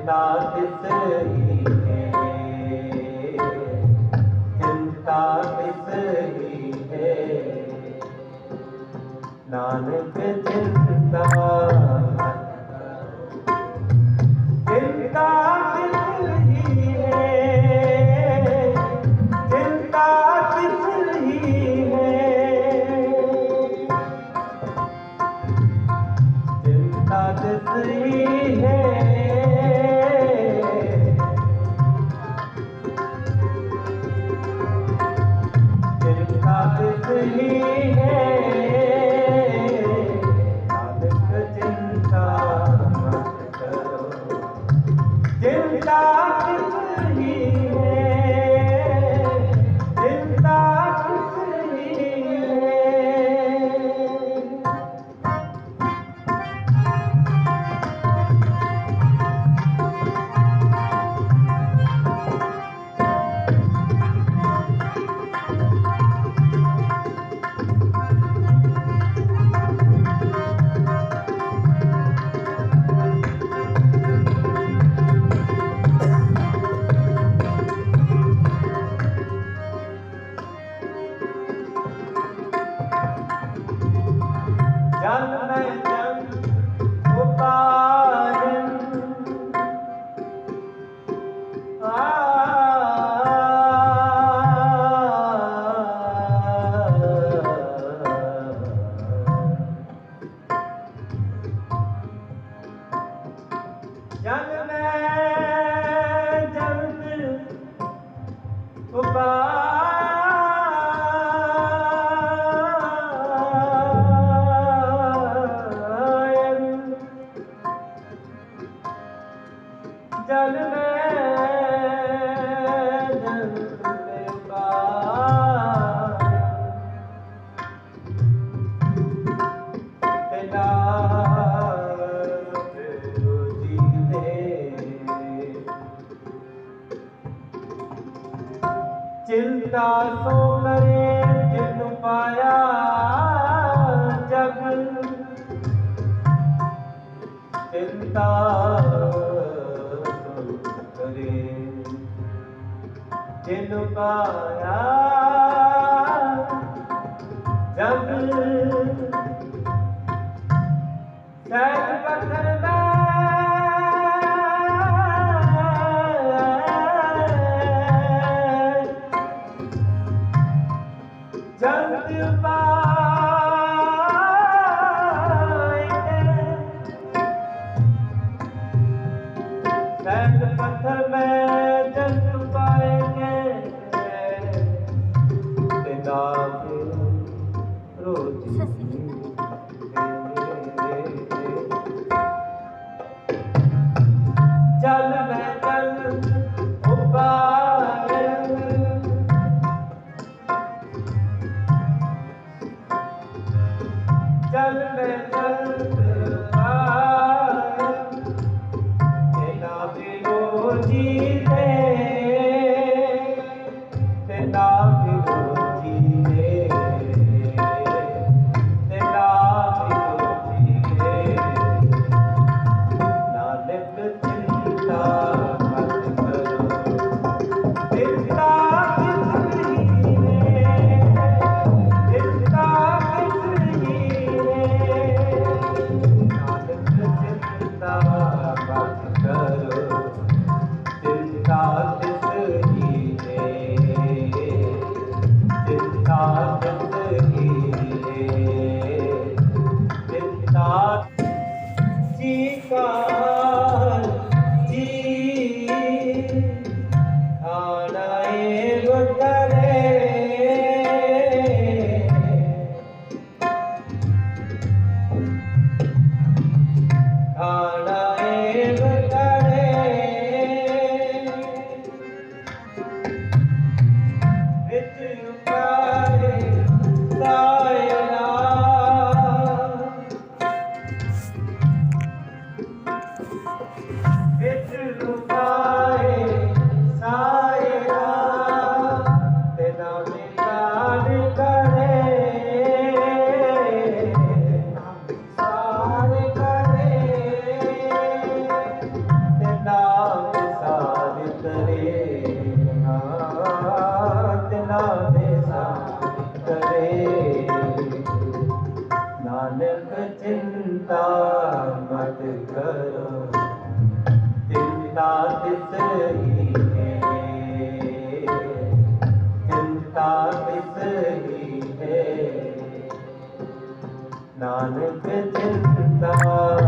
चिंता किसकी है चिंता किसकी है नानक चिंता चल मैं ਜਲ ਮੈਂ ਜਲ ਤੇ ਚਿੰਤਾ ਸੋ ਕਰੇ ਪਾਇਆ ਜਗ ਚਿੰਤਾ पाया जब सैन पत्थर जब पाए सैन पत्थर में dal dal dal ਨਾਨਕ ਚਿੰਤਾ ਮਤ ਕਰੋ। ਚਿੰਤਾ ਤਿਸ ਹੀ ਹੈ। ਚਿੰਤਾ ਤਿਸ ਹੀ ਹੈ। ਨਾਨਕ ਚਿੰਤਾ